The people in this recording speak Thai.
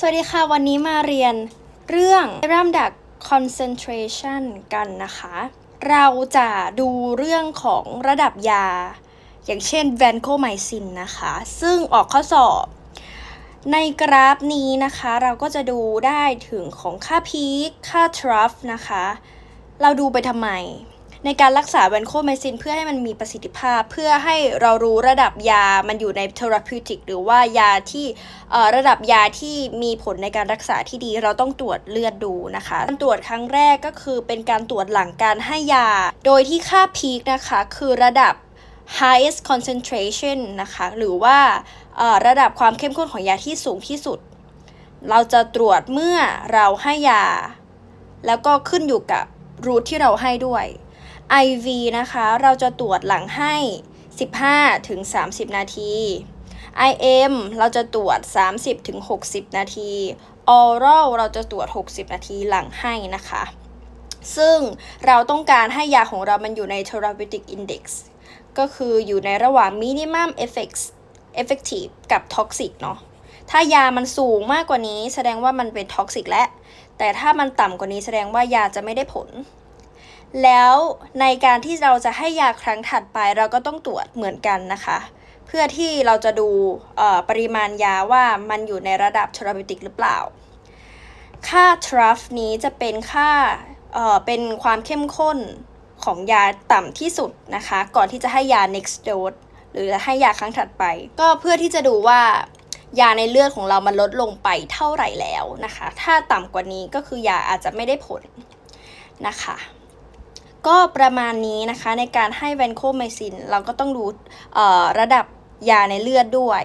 สวัสดีค่ะ วันนี้มาเรียนเรื่องลำดับ concentration กันนะคะ เราจะดูเรื่องของระดับยา อย่างเช่น vancomycin นะคะ ซึ่งออกข้อสอบ ในกราฟนี้นะคะ เราก็จะดูได้ถึงของค่าพีคค่า trough นะคะ เราดูไปทำไม ในการรักษาแวนโคไมซินเพื่อให้มันมีประสิทธิภาพ เพื่อให้เรารู้ระดับยามันอยู่ในเทอราพิวติกหรือว่ายาที่ระดับยาที่มีผลในการรักษาที่ดี เราต้องตรวจเลือดดูนะคะการตรวจครั้งแรกก็คือเป็นการตรวจหลังการให้ยา โดยที่ค่าพีคนะคะคือระดับ highest concentration นะคะ หรือว่าระดับความเข้มข้นของยาที่สูงที่สุด เราจะตรวจเมื่อเราให้ยา แล้วก็ขึ้นอยู่กับรูทที่เราให้ด้วย IV นะคะ เราจะตรวจหลังให้ 15ถึง30 นาที IM เราจะตรวจ 30ถึง60 นาที Oral เราจะตรวจ 60 นาทีหลังให้นะคะ ซึ่งเราต้องการให้ยาของเรามันอยู่ใน therapeutic index ก็คืออยู่ในระหว่าง minimum effects effective กับ toxic เนาะถ้ายามันสูงมากกว่านี้แสดงว่ามันเป็น toxic และ แต่ถ้ามันต่ำกว่านี้แสดงว่ายาจะไม่ได้ผล แล้วในการที่เราจะให้ยาครั้งถัดไปเราก็ต้องตรวจเหมือนกันนะคะ เพื่อที่เราจะดูปริมาณยาว่ามันอยู่ในระดับ therapeutic หรือเปล่า ค่า trough นี้จะเป็นค่าเเป็นความเข้มข้นของยาต่ำที่สุดนะคะ ก่อนที่จะให้ยา next dose หรือให้ยาครั้งถัดไป ก็เพื่อที่จะดูว่ายาในเลือดของเรามันลดลงไปเท่าไหร่แล้วนะคะ ถ้าต่ำกว่านี้ก็คือยาอาจจะไม่ได้ผลนะคะ ก็ประมาณนี้นะคะในการให้แวนโคไมซิน เราก็ต้องดูระดับยาในเลือดด้วย